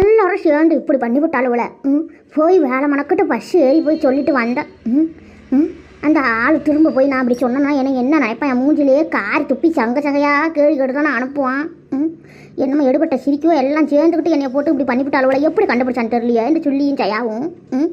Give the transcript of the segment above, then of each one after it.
எல்லாரும் சேர்ந்து இப்படி பண்ணி விட்டாளுவல ம் போய் வேலை மணக்கிட்டு பஸ் ஏறி போய் சொல்லிட்டு வந்தேன் ம் ம் அந்த ஆள் திரும்ப போய் நான் அப்படி சொன்னேன்னா எனக்கு என்ன நினைப்பேன் என் மூஞ்சிலேயே கார் துப்பி சங்க சங்கையாக கேள்வி கேட்டு தானே அனுப்புவான். ம் என்னமோ எடுபட்ட சிரிக்கோ எல்லாம் சேர்ந்துக்கிட்டு என்னை போட்டு இப்படி பண்ணிவிட்டாளுவல எப்படி கண்டுபிடிச்சான்னு தெரியலையே என்று சொல்லியும் செய்யாவும் ம்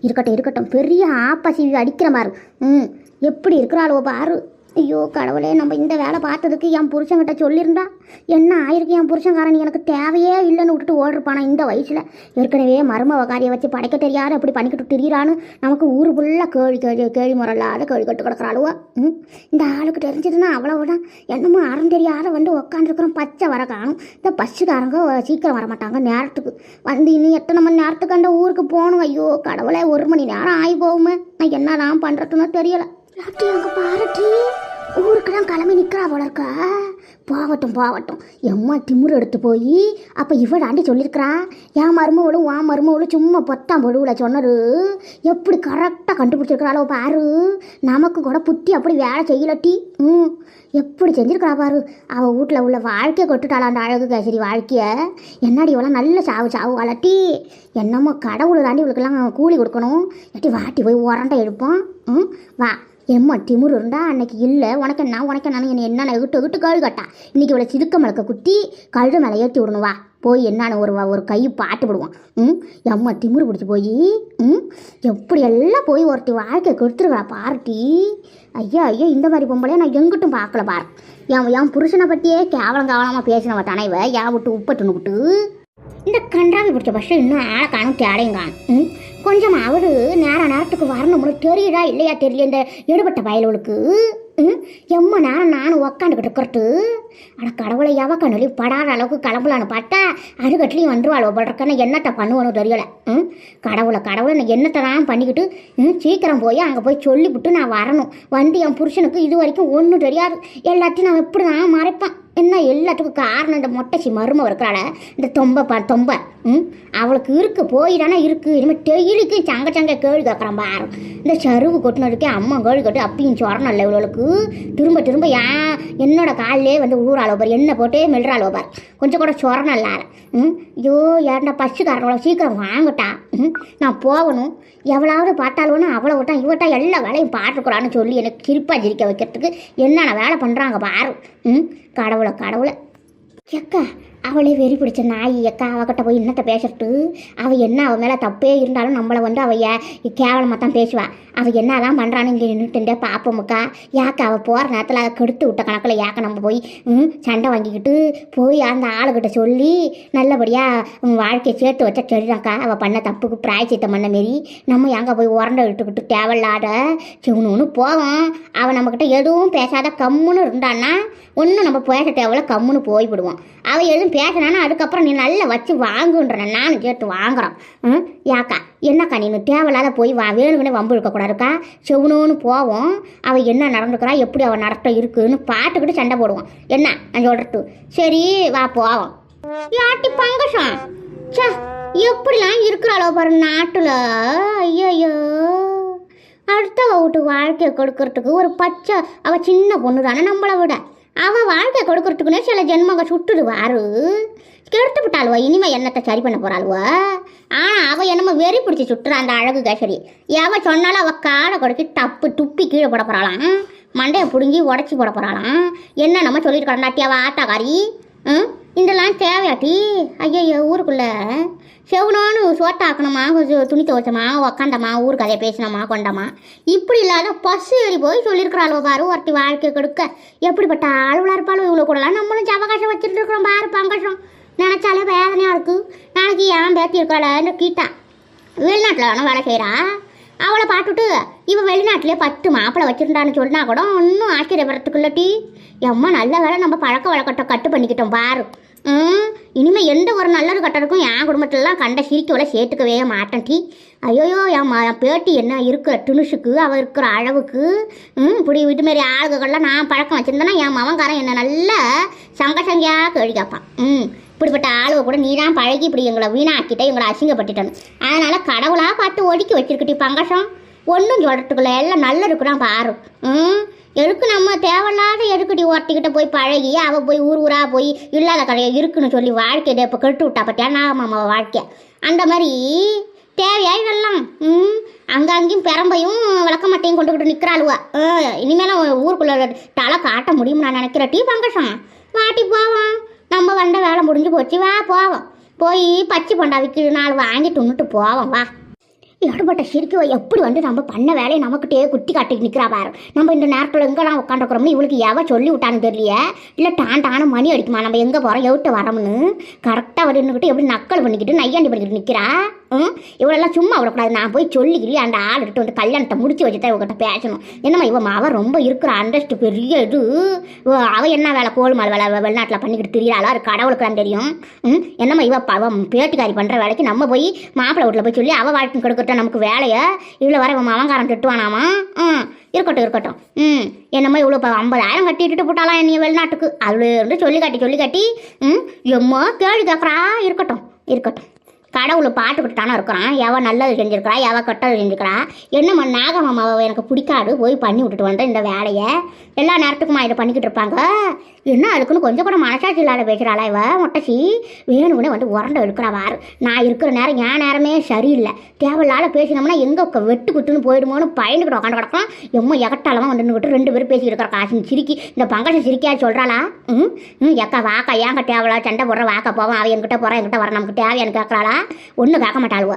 இருக்கட்டும் இருக்கட்டும். பெரிய ஆப்பசிவி அடிக்கிற மாதிரி. ம் எப்படி இருக்கிறாளோ பாரு. ஐயோ கடவுளே நம்ம இந்த வேலை பார்த்ததுக்கு என் புருஷன்கிட்ட சொல்லியிருந்தா என்ன ஆயிருக்கு? என் புருஷன்காரன் எனக்கு தேவையே இல்லைன்னு விட்டுட்டு ஓடிருப்பானா இந்த வயசில்? ஏற்கனவே மர்ம காரியை வச்சு படைக்க தெரியாத அப்படி பண்ணிக்கிட்டு திரியிறான்னு நமக்கு ஊர் ஃபுல்லாக கேள்வி கேள்வி கேள்வி முறையில்லாத கேள்வி கட்டு கிடக்குறாளுவோ ம்? இந்த ஆளுக்கு தெரிஞ்சதுன்னா அவ்வளவுதான். என்னமோ அறம் தெரியாத வந்து உக்காந்துருக்குறோம். பச்சை வர காணும். இந்த பஸ்ஸுக்காரங்க சீக்கிரம் வர மாட்டாங்க நேரத்துக்கு. வந்து இன்னும் எத்தனை மணி நேரத்துக்கு அந்த ஊருக்கு போகணும்? ஐயோ கடவுளே ஒரு மணி நேரம் ஆகி போகுமே. நான் என்னதான் பண்ணுறதுன்னு தெரியலை. லாட்டி அங்கே பாருட்டி ஊருக்கெல்லாம் கிளம்பி நிற்கிறா போல இருக்கா. போகட்டும் போகட்டும். எம்மா திமுரு எடுத்து போய் அப்போ இவடாண்டி சொல்லியிருக்கிறா என் மருமவளும் வா மருமவளும் சும்மா பொத்தாம் பொழுவில் சொன்னது. எப்படி கரெக்டாக கண்டுபிடிச்சிருக்கிறாளோ பாரு. நமக்கு கூட புத்தி அப்படி வேலை செய்யலட்டி ம் எப்படி செஞ்சுருக்கிறா பாரு. அவள் வீட்டில் உள்ள வாழ்க்கையை கொட்டுட்டாளா அந்த அழகு கேசரி வாழ்க்கையை. என்னடி இவெல்லாம் நல்ல சாவு சாவு வளட்டி என்னமோ கடவுள் தாண்டி இவளுக்கெல்லாம் கூலி கொடுக்கணும். எட்டி வாட்டி போய் உரண்டை எடுப்போம். ம் வா. எம்மா திமுரு இருந்தா அன்னைக்கு இல்லை. உனக்கு என்ன உனக்கு என்ன என்ன என்னென்ன எகிட்டு எகிட்டு கழு கட்டா. இன்னைக்கு இவளை சிதுக்க மலக்க குத்தி கழுத மேலே ஏற்றி விடணும் வா. போய் என்னன்னு ஒரு ஒரு கை பாட்டு விடுவான் ம்? எம்மா திமுரு பிடிச்சி போய்? ம்? எப்படி எல்லாம் போய் ஒருத்தி வாழ்க்கை கொடுத்துருக்கா பார்ட்டி ஐயா ஐயா இந்த மாதிரி பொம்பளையே நான் எங்கிட்டும் பார்க்கல பாரு. என் என் புருஷனை பற்றியே கேவலம் கேவலமாக பேசினவ தனைவ ஏன் விட்டு உப்பட்டுன்னு விட்டு. இந்த கன்றாவை பிடிச்ச பஸ்ஸில் இன்னும் ஆளை காணும் தேடையும் காணும். ம்? கொஞ்சம் அவரு நேர நேரத்துக்கு வரணும்னு தெரியுதா இல்லையா தெரியல இந்த எடுபட்ட பயலுக்கு ம்? எம்ம நேரம் நானும் உக்காந்துக்கிட்டு இருக்கிறது. அட கடவுளை எவ கண்ணொலி படாத அளவுக்கு கிளம்பலான்னு பார்த்தா அருகட்லையும் வந்துருவாள் ஒவ்வொருக்கன்னு என்னத்தை பண்ணுவனும் தெரியல. ம்? கடவுளை கடவுளை நான் என்னத்தை தான் பண்ணிக்கிட்டு ம்? சீக்கிரம் போய் அங்கே போய் சொல்லிவிட்டு நான் வரணும். வந்து என் புருஷனுக்கு இது வரைக்கும் ஒன்றும் தெரியாது. எல்லாத்தையும் நான் எப்படி தான் மறைப்பேன். என்ன எல்லாத்துக்கும் காரணம் இந்த மொட்டைச்சி மரும இருக்கிறாள? இந்த தொம்பை தொம்பை ம்? அவளுக்கு இருக்கு போயிடானா இருக்குது இனிமேல் டெய்லிக்கு சங்க சங்க கேள்வி கேட்குறான் பாரு. இந்த சருவு கொட்டினதுக்கே அம்மா கேள்வி கட்டு அப்பயும் சொரணம் இல்லை இவளுக்கு. திரும்ப திரும்ப ஏன் என்னோட காலிலே வந்து உழுவுறாளோ பாரு. என்ன போட்டே மெல்றாளோ பாரு. கொஞ்சம் கூட சொரணம் இல்லாத ம்? ஐயோ ஏன்டா பஸ்ஸுக்காரங்களோ சீக்கிரம் வாங்கட்டா? ம்? நான் போகணும். எவ்வளவு பார்த்தாலும் அவளை விட்டா இவட்டா எல்லா வேலையும் பார்த்துக்கிறான்னு சொல்லி எனக்கு சிரிப்பாக ஜிரிக்க வைக்கிறதுக்கு என்னென்ன வேலை பண்ணுறாங்க பாரு. ம்? கடவுள். கடவுளை. எக்கா அவளே வெறி பிடிச்ச நாய் எக்கா அவகிட்ட போய் என்னத்த பேசுறது அவள் என்ன அவள் மேலே தப்பே இருந்தாலும் நம்மளை வந்து அவள் கேவலமாக தான் பேசுவா. அவள் என்ன தான் பண்ணுறான்னு இங்கே நின்றுட்டு பார்ப்போமுக்கா யாக்கா அவள் போகிற நேரத்தில் கெடுத்து விட்ட கணக்கில் யாக்க நம்ம போய் ம், சண்டை வாங்கிக்கிட்டு போய் அந்த ஆளுகிட்ட சொல்லி நல்லபடியாக வாழ்க்கையை சேர்த்து வச்சா சரிதான்க்கா அவள் பண்ண தப்புக்கு பிராய்ச்சித்தம் பண்ண மாரி நம்ம எங்கே போய் உரண்டை விட்டுக்கிட்டு தேவையில்லாத சிவனு போவோம். அவள் நம்மக்கிட்ட எதுவும் பேசாத கம்முன்னு இருந்தான்னா ஒன்றும் நம்ம பேச தேவையில்ல கம்முன்னு போய்விடுவோம். அவள் எதுவும் பேசினானா அதுக்கப்புறம் நீ நல்லா வச்சு வாங்குன்ற நானும் கேட்டு வாங்குறோம். ம்? யாக்கா என்னக்கா நீ தேவையில்லாத போய் வா வேணுங்கன்னு வம்பு இருக்கக்கூடாதுக்கா செவனோன்னு போவோம். அவள் என்ன நடந்துக்கிறா எப்படி அவள் நடத்த இருக்குன்னு பார்த்துக்கிட்டு சண்டை போடுவோம். என்ன? நான் சொல்கிறது சரி வா போவோம். யாட்டி பங்கசம் ச்சே எப்படிலாம் இருக்கிறாளோ பாரு நாட்டில். ஐயோ அடுத்த வீட்டு வாழ்க்கையை கொடுக்கறதுக்கு ஒரு பச்சை அவள் சின்ன பொண்ணு தானே நம்மளை விட. அவன் வாழ்க்கையை கொடுக்குறதுக்குனே சில ஜென்மங்க சுட்டுடுவாரு கெடுத்து விட்டாளுவா இனிமே என்னத்தை சரி பண்ண போறாளுவா? ஆனால் அவள் என்னமோ வெறி பிடிச்சி சுட்டுறா அந்த அழகு கேசரி எவன் சொன்னாலும் அவள் காலை கொடுக்கி டப்பு துப்பி கீழே போட போகிறாளாம் மண்டையை பிடுங்கி உடச்சி போட போகிறாளாம் என்ன நம்ம சொல்லிட்டு கிடந்தாட்டி அவ ஆட்டாக்காரி ம்? இதெல்லாம் தேவையாட்டி? ஐயோ ஊருக்குள்ளே. செவனோன்னு சோட்டாக்கணுமா கொஞ்சம் துணி துவைச்சமா? உக்காந்தமா? ஊர் கதையை பேசினோமா? கொண்டமா? இப்படி இல்லாத பஸ் ஏறி போய் சொல்லியிருக்கிறாள் பாரு ஒருத்தி வாழ்க்கை கொடுக்க. எப்படிப்பட்ட ஆளுவலா இருப்பாளோ இவ்வளோ கூடலாம் நம்மளும் ஜவகாசம் வச்சுட்டு இருக்கிறோம் பாரு பங்கசம் நினச்சாலே வேதனையாக இருக்குது நாளைக்கு ஏன் பேத்தி இருக்காளன்னு கீட்டா வெளிநாட்டில் வேணும் வேலை செய்கிறா அவளை பார்த்துட்டு இவன் வெளிநாட்டிலே பத்து மாப்பிள்ளை வச்சிருந்தான்னு சொன்னா கூட ஒன்றும் ஆச்சரியப்படுறதுக்குள்ளட்டி எம்மா நல்ல வேலை நம்ம பழக்க வழக்கத்தை கட்டு பண்ணிக்கிட்டோம் பாரு. இனிமேல் எந்த ஒரு நல்லது கட்டருக்கும் என் குடும்பத்திலலாம் கண்ட சிரிக்கவளை சேர்த்துக்கவே மாட்டேன் டி. ஐயோயோ என் ம என் பேட்டி என்ன இருக்கிற துணுசுக்கு அவள் இருக்கிற அளவுக்கு ம் இப்படி வீட்டு மாரி ஆளுகள்லாம் நான் பழக்கம் வச்சுருந்தேன்னா என் மவன்காரன் என்னை நல்லா சங்க சங்கியாக கேள்வி கேட்பான். ம் இப்படிப்பட்ட ஆளுவை கூட நீ தான் பழகி இப்படி எங்களை வீணாக்கிட்ட எங்களை அசிங்கப்பட்டுட்டேன்னு அதனால் கடவுளாக பார்த்து ஒடுக்கி வச்சிருக்கட்டி பங்கசம் ஒன்றும் சொல்கிறதுக்குள்ள எல்லாம் நல்ல இருக்குதான் பாரு ம்? எதுக்கு நம்ம தேவையில்லாத எதுக்குடி ஒருத்திக்கிட்ட போய் பழகி அவள் போய் ஊர் ஊராக போய் இல்லாத கடையை இருக்குன்னு சொல்லி வாழ்க்கையை இப்போ கெட்டு விட்டா பற்றியா நான் மாமா வாழ்க்கை. அந்த மாதிரி தேவையா இதெல்லாம்? ம்? அங்கே அங்கேயும் பெரம்பையும் விளக்கமாட்டையும் கொண்டுக்கிட்டு நிற்கிறாளுவா இனிமேலாம் ஊருக்குள்ள தலை காட்ட முடியும் நான் நினைக்கிற டீ பங்கசம் வாட்டி போவோம். நம்ம வந்த வேலை முடிஞ்சு போச்சு. வா போவோம். போய் பச்சை பண்டா விற்கிற நாள் வாங்கி உன்னுட்டு போவோம். வா. இடப்பட்ட சிரிக்குவ எப்படி வந்து நம்ம பண்ண வேலையை நமக்கிட்டே குத்தி காட்டிட்டு நிற்கிறா பாரு. நம்ம இந்த நேரத்தில் எங்கெல்லாம் உட்காந்துருக்குறோம்னு இவளுக்கு எவ சொல்லி விட்டான்னு தெரியல இல்லை டான் டான மணி அடிக்குமா? நம்ம எங்கே போகிறோம் எவ்வளோ வரோம்னு. கரெக்டாக வந்துக்கிட்டு எப்படி நக்கல் பண்ணிக்கிட்டு நையாண்டி பண்ணிக்கிட்டு நிற்கிறா ம்? இவளெல்லாம் சும்மா விடக்கூடாது. நான் போய் சொல்லிக்கிறி அந்த ஆளுகிட்ட வந்து கல்யாணத்தை முடிச்சு வச்சு தான் இவகிட்ட பேசணும். என்னம்மா இவன் அவ ரொம்ப இருக்கிற? அண்டஸ்ட் பெரிய இது. அவள் என்ன வேலை? கோல்மால் வேலை வெளிநாட்டில் பண்ணிக்கிட்டு தெரியலாளா அது கடவுளுக்கு தான் தெரியும். ம்? என்னம்மா இவ அவன் பேட்டுக்காரி பண்ணுற வேலைக்கு நம்ம போய் மாப்பிள்ளை வீட்டில் போய் சொல்லி அவள் வாழ்க்கை கொடுக்கட்டும் நமக்கு வேலையை இவ்வளோ வர இவன் திட்டுவானாமா? ம் இருக்கட்டும் இருக்கட்டும். ம் என்னம்மா இவ்வளோ இப்போ ஐம்பதாயிரம் கட்டிட்டு போட்டாலாம் என்னைய வெளிநாட்டுக்கு? அதுல இருந்து சொல்லி காட்டி சொல்லி காட்டி ம் எம்மா கேள்வி கேட்குறா இருக்கட்டும் இருக்கட்டும். கடவுள் பாட்டு தானே இருக்கிறான். எவ நல்லது செஞ்சிருக்கிறா எவ கெட்டது செஞ்சிருக்கிறா. என்னம்மா நாகமாமா எனக்கு பிடிக்காது. போய் பண்ணி விட்டுட்டு வந்தேன் இந்த வேலையை. எல்லா நேரத்துக்குமா இதை பண்ணிக்கிட்டு இருப்பாங்க. என்ன அதுக்குன்னு கொஞ்சம் கூட மனசாட்சி இல்லாத பேசுகிறாளா இவ மொட்டச்சி? வேணும்னே வந்து உரண்ட எடுக்கிறா வாரு நான் இருக்கிற நேரம் என் நேரமே சரியில்லை. தேவையில்லாத பேசினோம்னா எங்கே வெட்டு குத்துன்னு போயிடுமோன்னு பயந்துக்கிட்டு உட்காந்து கிடக்கும் எம்மோ எகட்டாலமாக வந்து நின்னுக்கிட்டு ரெண்டு பேரும் பேசிக்கிட்டு இருக்கிற காசு சிரிக்கி இந்த பங்கஜம் சிரிக்கையா சொல்கிறாளா ம்? ம் எக்கா வாக்கா ஏங்க தேவையில்லா சண்டை போடுற வாக்கா போவோம் அவன் என்கிட்ட போகிறான் என்கிட்ட வர நமக்கு தேவையான்னு கேட்குறாளா ஒன்றும் கேட்க மாட்டாளுவோ.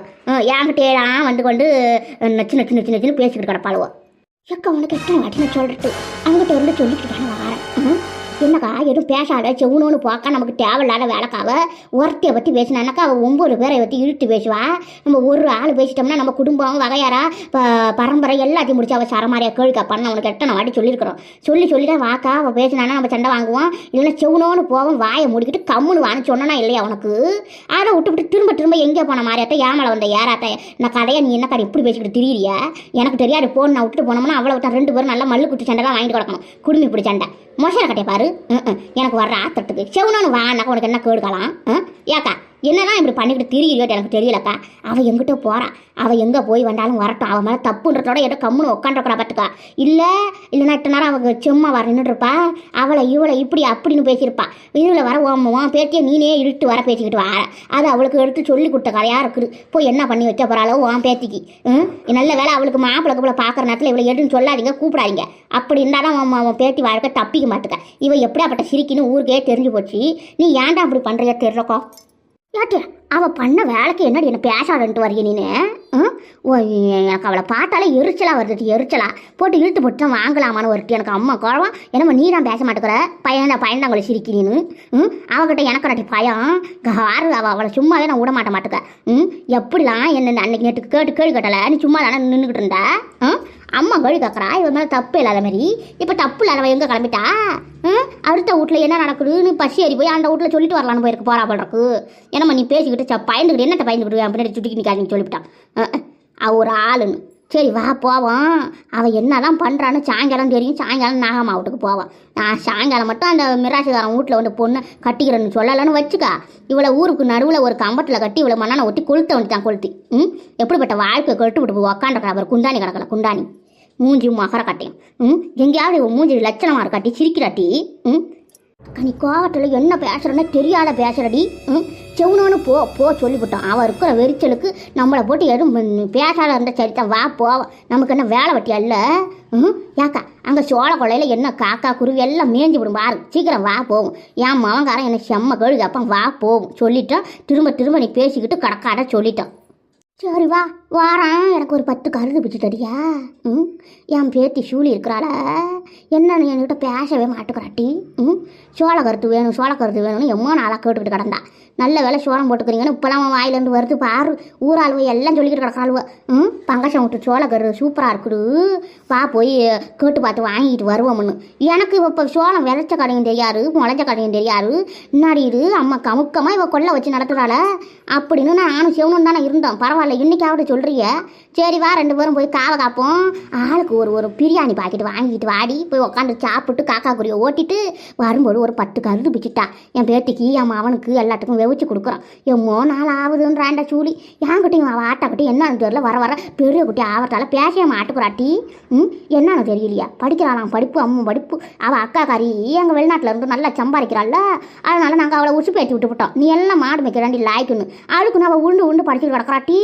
என்கிட்டேலாம் வந்து கொண்டு நச்சு நச்சு நச்சு நச்சுன்னு பேசிக்கிட்டு கிடப்பாளுவோ. எக்கா உனக்கு எத்தனை வாட்டி நான் சொல்லிட்டு அவங்ககிட்ட இருந்து சொல்லிக்கிட்டு தானே வரேன் என்னக்கா எதுவும் பேசாத செவுனோன்னு போக்கா நமக்கு தேவையில்லாத வேலைக்காவ ஒருத்தையை பற்றி பேசினானாக்கா அவள் ஒம்பது பேரை பற்றி இழுத்து பேசுவா? நம்ம ஒரு ஆள் பேசிட்டோம்னா நம்ம குடும்பம் வகையாரா ப பரம்பரை எல்லாத்தையும் முடிச்சு அவள் சரமாரியா கேள்வி பண்ண. உனக்கு எத்தனை வாட்டி சொல்லியிருக்கிறோம். சொல்லி சொல்லி தான் வாக்கா அவள் பேசினானா நம்ம சண்டை வாங்குவோம். இல்லைன்னா செவுனோன்னு போவோம் வாயை மூடிக்கிட்டு கம்முன்னு வான்னு சொன்னா இல்லையா உனக்கு? அதை விட்டு விட்டு திரும்ப திரும்ப எங்கே போன மாதிரியாட்ட ஏமலை வந்த ஏறாட்ட நான் கடையை நீ என்ன கடை இப்படி பேசிக்கிட்டு திரியிறியா? எனக்கு தெரியாது போன் நான் விட்டுட்டு போனோம்னா அவ்வளோ விட்டா ரெண்டு பேரும் நல்லா மல்லு குட்டி சண்டை தான் வாங்கிட்டு கிடக்கணும். குடுமி இப்படி சண்டை. மொசரை கட்டையை பாரு. எனக்கு வர்ற ஆத்தத்துக்கு செவனோன்னு வானாக்கா உனக்கு என்ன கேடுக்கலாம் ஏக்கா என்னதான் இப்படி பண்ணிக்கிட்டு திரியிறியோ எனக்கு தெரியலக்கா அவள் எங்கிட்ட போகிறான் அவள் எங்கே போய் வந்தாலும் வரட்டும். அவன் மேலே தப்புன்றதோட ஏதோ கம்முன்னு உட்காந்துருக்கிறா பார்த்துக்கா இல்லை இல்லைன்னா இத்தனை நேரம் அவங்க சும்மா வர நின்றுருப்பா அவளை இவளை இப்படி அப்படின்னு பேசியிருப்பா. இதில் வர ஓமம் பேத்தியை நீனே இழுத்து வர பேசிக்கிட்டு வர அது அவளுக்கு எடுத்து சொல்லி கொடுத்த கதையாக இருக்குது. போய் என்ன பண்ணி வச்ச போகிறாளோ உன் பேத்திக்கு. ம்? நல்ல வேலை அவளுக்கு மாப்பிள்ளை கூட பார்க்குற நேரத்தில் இவளை எடுன்னு சொல்லாதீங்க கூப்பிடாதீங்க. அப்படி இருந்தால் தான் அவன் பேத்தி வாழ்க்கை தப்பிக்க மாட்டுக்க இவ எப்படியாப்பட்ட சிரிக்கின்னு ஊருக்கே தெரிஞ்சு போச்சு. நீ ஏன்டா அப்படி பண்ணுறியா தெரியலக்கோ ஏட்டி அவள் பண்ண வேலைக்கு என்னடி என்ன பேசாதன்ட்டு வரைய நீனு? ம்? ஓ, எனக்கு அவளை பார்த்தாலே எரிச்சலாக வருது எரிச்சலா. போட்டு இழுத்து போட்டு வாங்கலாமான்னு ஒருட்டி எனக்கு அம்மா குழவம் என்னம்மா நீ தான் பேச மாட்டேங்கிற? பையன் தான் பையன் தான் அவளை சிரிக்கி நீனு. ம்? அவகிட்ட எனக்கு நட்டி பயம். காரு அவள் அவளை சும்மாவே நான் விட மாட்ட மாட்டுக்க ம்? எப்படிலாம் என்ன அன்னைக்கு நேற்று கேட்டு கேள்வி கேட்டல? நீ சும்மா தானே நின்றுக்கிட்டு இருந்தா? ம் அம்மா கேள்வி கேட்குறா இவன் மேலே தப்பு இல்லாத மாதிரி. இப்போ தப்பு இல்லாதவ எங்கே கிளம்பிட்டா? ம்? அடுத்த வீட்டில் என்ன நடக்குதுன்னு பசி ஏறி போய் அந்த வீட்டில் சொல்லிட்டு வரலான்னு போயிருக்கு போறா போல் என்னம்மா நீ பேசிக்கிட்டு பயந்துக்கிட்டு பயந்துக்கிட்டு என்னத்தை பயந்துக்கிட்டு பின்னாடி சுட்டிக்கு நிற்காதுன்னு சொல்லிவிட்டான். அஹ், அவ ஒரு ஆளுன்னு. சரி வா போவோம். அவள் என்னதான் பண்ணுறான்னு சாயங்காலம் தெரியும். சாயங்காலம் நாகம்மா வீட்டுக்கு போவான். நான் சாயங்காலம் மட்டும் அந்த மிராசுகாரன் வீட்டில் வந்து பொண்ணை கட்டிக்கிறேன்னு சொல்லலைன்னு வச்சுக்கா. இவளை ஊருக்கு நடுவில் ஒரு கம்பத்தில் கட்டி இவளை மண்ணான ஒட்டி கொளுத்த வந்துட்டான் கொளுத்தி. ம்? எப்படிப்பட்ட வாழ்க்கை கட்டு விட்டு போய் உக்காண்டிருக்கா அவர் குண்டானி கிடக்கல குண்டானி மூஞ்சி மகர கட்டையும். ம்? எங்கேயாவது மூஞ்சி லட்சணமாக இருக்காட்டி சிரிக்கிறாட்டி. ம்? நீ கோவத்தில் என்ன பேசுகிறேன்னு தெரியாத பேசுறடி. ம்? செவனோன்னு போ போ சொல்லிவிட்டான். அவன் இருக்கிற வெறிச்சலுக்கு நம்மளை போட்டு எதுவும் பேசாத இருந்த சரிதான் வா போவோம் நமக்கு என்ன வேலை வெட்டியா இல்லை? ம்? ஏக்கா அங்கே சோழ கொலையில் என்ன காக்கா குருவி எல்லாம் மேய்ஞ்சி விடும் பாரு. சீக்கிரம் வா போகும் என் மவங்காரன் எனக்கு செம்ம கழுகு அப்போ வா போகும் சொல்லிட்டோம் திரும்ப திரும்ப நீ பேசிக்கிட்டு கடக்காட சொல்லிட்டோம் சரி வா வாரேன் எனக்கு ஒரு பத்து கருது பிடிச்சி தரியா ம்? என் பேத்தி சூழி இருக்கிறாள. என்னன்னு என்கிட்ட பேசவே மாட்டுக்கிறாட்டி ம்? சோள கருத்து வேணும் சோள கருத்து வேணும்னு எம்மா நாளாக கேட்டுக்கிட்டு கிடந்தா. நல்ல வேலை சோளம் போட்டுக்கிறீங்கன்னு இப்போலாம் வாயிலேருந்து வருது பாரு. ஊராளுவ எல்லாம் சொல்லிக்கிட்டு கிடக்கிறாளுவ. ம்? பங்கசம் விட்டு சோள கரு சூப்பராக இருக்குது வா போய் கேட்டு பார்த்து வாங்கிட்டு வருவோம்னு. எனக்கு இப்போ சோளம் விளைச்ச கடையும் தெரியாது முளைச்ச கடையும் தெரியாது. முன்னாடி இது? அம்மா கமுக்கமாக இவ கொல்லை வச்சு நடத்துகிறாள அப்படின்னு நானும் சிவனும் தானே இருந்தோம். பரவாயில்ல. பரவாயில்ல இன்னைக்காவது சொல்றிய. சரி வா ரெண்டு பேரும் போய் காவை காப்போம். ஆளுக்கு ஒரு ஒரு பிரியாணி பாக்கெட் வாங்கிட்டு வாடி. போய் உட்காந்து சாப்பிட்டு காக்கா குறியை ஓட்டிட்டு வரும்போது ஒரு பத்து கருது பிச்சுட்டா. என் பேத்திக்கு என் அவனுக்கு எல்லாத்துக்கும் வெவிச்சு கொடுக்குறான். எம்மோ நாள் ஆகுதுன்றாண்ட சூடி என்கிட்டையும் அவள் ஆட்டாக்கிட்டையும் என்னன்னு தெரியல வர வர பெரிய குட்டி ஆவறதால பேசவே மாட்டுக்குறாட்டி ம் என்னன்னு தெரியலையா? படிக்கிறாளாம் படிப்பு அம்மா படிப்பு. அவள் அக்கா காரி எங்கள் வெளிநாட்டில் இருந்து நல்லா சம்பாதிக்கிறாள்ல. அதனால் நாங்கள் அவளை உசு பேச்சு விட்டுவிட்டோம் நீ எல்லாம் மாடு மேய்க்கிறாண்டி லாய்க்குன்னு. அழுக்குன்னு அவள் உண்டு உண்டு படிச்சுட்டு கிடக்குறாட்டி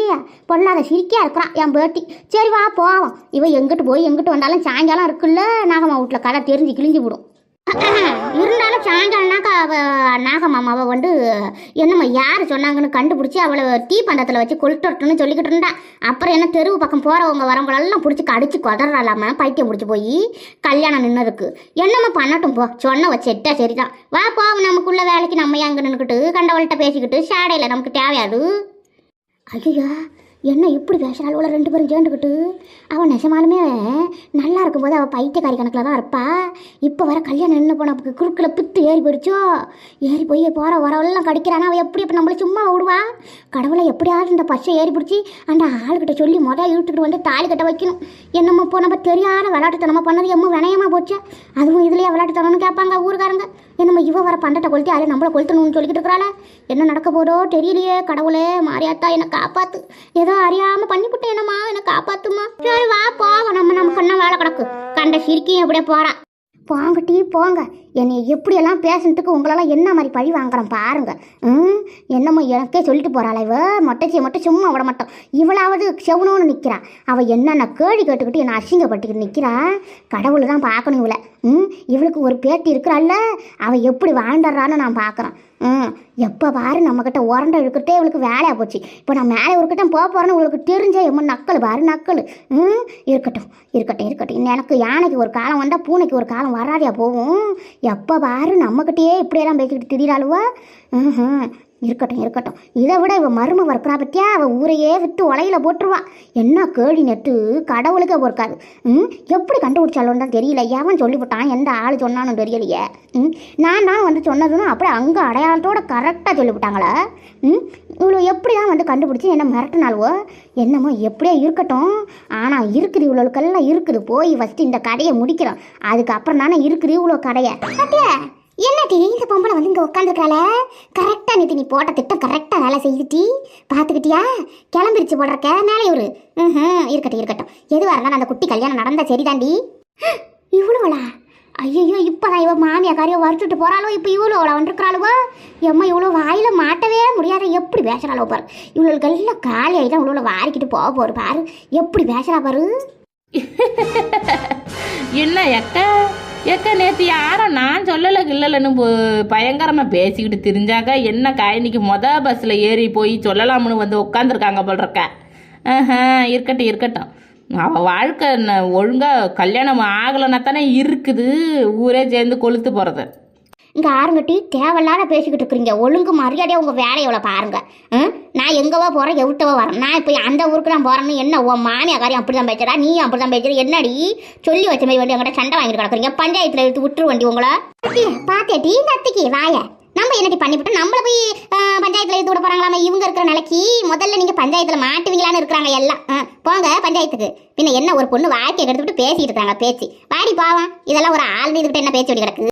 பொல்லாத சிரிக்கையாக இருக்கிறான் என் பேட்டி சரி வா போவோம். இவன் எங்கிட்டு போய் எங்கிட்டு வந்தாலும் சாயங்காலம் இருக்குல்ல? நாகம்மா வீட்டில் கதை தெரிஞ்சு கிழிஞ்சு விடும் இருந்தாலும் சாயங்காலம்னாக்கா அவ நாகமாமாவை வந்து என்னம்மா யார் சொன்னாங்கன்னு கண்டுபிடிச்சி அவளை டீ பண்டத்தில் வச்சு கொளுட்டுன்னு சொல்லிக்கிட்டு இருந்தா. அப்புறம் என்ன தெருவு பக்கம் போகிறவங்க வரவங்களெல்லாம் பிடிச்சி கடிச்சு கொதறாலாம பைத்தியம் பிடிச்சி போய் கல்யாணம் நின்னதுக்கு. என்னம்மா பண்ணட்டும் போ. சொன்ன வச்சு சரி சரிதான். வா போவோம். நமக்குள்ள வேலைக்கு நம்ம அங்கே நின்றுக்கிட்டு கண்டவள்கிட்ட பேசிக்கிட்டு சேடையில் நமக்கு தேவையாது. ஐயா என்ன இப்படி பேசுகிறாள் ரெண்டு பேரும் சேர்ந்துக்கிட்டு அவன் நெசமாலுமே நல்லா இருக்கும்போது அவள் பைத்தியக்காரி கணக்கில் தான் இருப்பா. இப்போ வர கல்யாணம் நின்று போன குறுக்கில் பித்து ஏறி போயிடுச்சோ? ஏறி போய் போகிற வரவெல்லாம் கடிக்கிறானா? அவள் எப்படி இப்போ நம்மளை சும்மா விடுவா? கடவுளை எப்படியாவது இந்த பச்சை ஏறி பிடிச்சி அந்த ஆளுக்கிட்ட சொல்லி மொதல் இழுத்துக்கிட்டு வந்து தாலி கட்ட வைக்கணும். என்னம்மா இப்போ நம்ம தெரியாத விளையாட்டுத்தனமாக பண்ணது எம்மோ வினயமாக போச்சு. அதுவும் இதுலேயே விளையாட்டுத்தனம்னு கேட்பாங்க ஊருக்காரங்க. இவன் இவ வர பண்டத்தை கொளுத்தி அதை நம்மளை கொளுத்தணும்னு சொல்லிக்கிட்டு இருக்கிறாள. என்ன நடக்க போதோ தெரியலையே கடவுளே மாரியாத்தா என்னை காப்பாத்து. ஏதோ அறியாமல் பண்ணிவிட்டு என்னம்மா என்னை காப்பாத்துமா சரி வா போவோம். நம்ம நம்ம என்ன வேலை கிடக்கு. கண்ட சிரிக்கையும் அப்படியே போகிறான் போங்க டீ போங்க. என்னை எப்படியெல்லாம் பேசுனதுக்கு உங்களெல்லாம் என்ன மாதிரி பழி வாங்குறேன் பாருங்க. ம்? என்னமோ எனக்கே சொல்லிட்டு போகிறாள் இவ? மொட்டைச்சியை மட்டும் சும்மா விட மாட்டோம். இவளாவது செவனோன்னு நிற்கிறா அவள் என்னென்ன கேள்வி கேட்டுக்கிட்டு என்னை அசிங்கப்பட்டுக்கிட்டு நிற்கிறா கடவுளை தான் பார்க்கணும் இவளை. ம்? இவளுக்கு ஒரு பேட்டி இருக்கிறாள்ல? அவள் எப்படி வாழ்ந்துடுறான்னு நான் பார்க்குறேன். ம்? எப்போ பாரு நம்மக்கிட்ட உரண்டை இழுக்கிட்டே இவளுக்கு வேலையாக போச்சு. இப்போ நான் மேலே இருக்கட்டும் போக போகிறேன்னு உங்களுக்கு தெரிஞ்சே எம்ம நக்கல் பாரு நக்கல். ம்? இருக்கட்டும் இருக்கட்டும் இருக்கட்டும். எனக்கு யானைக்கு ஒரு காலம் வந்தால் பூனைக்கு ஒரு காலம் வராதையா போகும். எப்போ பாரு நம்மக்கிட்டேயே இப்படியெல்லாம் பேசிக்கிட்டு திரியிறாளுவா? ம் இருக்கட்டும் இருக்கட்டும். இதை விட இவள் மரும வரக்கிறா பற்றியா அவள் ஊரையே விட்டு உலையில போட்டுருவா. என்ன கேள்வி நெட்டு கடவுளுக்கே பொறுக்காது. ம்? எப்படி கண்டுபிடிச்சாலும் தான் தெரியல. ஏவன் சொல்லிவிட்டான்? எந்த ஆள் சொன்னான்னு தெரியலையே. ம்? நான் தான் வந்து சொன்னதுன்னு அப்படியே அங்கே அடையாளத்தோட கரெக்டாக சொல்லிவிட்டாங்களே. ம்? இவ்வளோ எப்படி தான் வந்து கண்டுபிடிச்சி என்ன மிரட்டினாலுவோ என்னமோ எப்படியோ இருக்கட்டும். ஆனால் இருக்குது இவ்வளோக்கெல்லாம் இருக்குது. போய் ஃபஸ்ட்டு இந்த கடையை முடிக்கிறோம். அதுக்கப்புறம் தானே இருக்குது இவ்வளோ கடையை. அப்படியே என்னடி இந்த பொம்பளை வந்து இங்கே உட்காந்துருக்காள கரெக்டாக நேற்று நீ போட்ட திட்டம் கரெக்டாக வேலை செய்துட்டி. பார்த்துக்கிட்டியா கிளம்பிருச்சு போடுறக்க மேலே ஒரு ம் இருக்கட்டும் இருக்கட்டும். எதுவாக இருந்தாலும் அந்த குட்டி கல்யாணம் நடந்தால் சரிதாண்டி. இவ்வளோவளா ஐயோ இப்போ நான் இவன் மாமியா காரியோ வறுத்துட்டு போகிறாளோ இப்போ இவ்வளோ அவளை வந்துருக்குறாளுவோ? எம்மா இவ்வளோ வாயில் மாட்டவே முடியாத எப்படி பேசுகிறாளோ பாரு. இவ்வளோ எல்லாம் காலி தான் இவ்வளோ வாரிக்கிட்டு போக போகிற பாரு. எப்படி பேசுகிறா பாரு? என்ன எக்கா எக்கா நேற்று யாரும் நான் சொல்லலை இல்லைன்னு பயங்கரமாக பேசிக்கிட்டு திரிஞ்சாங்க. என்ன காயினிக்கு மொதல் பஸ்ஸில் ஏறி போய் சொல்லலாம்னு வந்து உட்காந்துருக்காங்க போல் இருக்க. இருக்கட்டும் இருக்கட்டும். அவள் வாழ்க்கை ஒழுங்காக கல்யாணம் ஆகலைன்னா தானே இருக்குது. ஊரே சேர்ந்து கொளுத்து போகிறது இங்கே ஆரங்கட்டி தேவையில்லாத பேசிக்கிட்டு இருக்கிறீங்க. ஒழுங்கு மரியாதையாக உங்கள் வேலையை எவ்வளோ பாருங்கள் நான் எங்கேவோ போகிறேன் எவ்வளோவோ வரேன். நான் இப்போ அந்த ஊருக்கு நான் போகிறேன்னு என்ன உன் மாமியா காரியம் அப்படி தான் பேசுறா? நீ அப்படி தான் பேசுற? என்னடி? சொல்லி வச்ச மாதிரி வண்டி என்கிட்ட சண்டை வாங்கிட்டு கிடக்குறீங்க. பஞ்சாயத்தில் எடுத்து விட்டுரு வண்டி உங்களை டீ கத்திக்கி வாய. நம்ம என்னடி பண்ணிவிட்டு நம்மள போய் பஞ்சாயத்தில் எடுத்து விட போறாங்களாமா இவங்க இருக்கிற நிலைக்கு முதல்ல நீங்க பஞ்சாயத்துல மாட்டுவீங்களான்னு இருக்கிறாங்க எல்லாம். போங்க பஞ்சாயத்துக்கு. பின்ன என்ன ஒரு பொண்ணு வாழ்க்கையை எடுத்துக்கிட்டு பேசிட்டு இருக்காங்க பேச்சு. வாடி பாவம். இதெல்லாம் ஒரு ஆள் இதுகிட்ட என்ன பேச்சு கிடக்கு?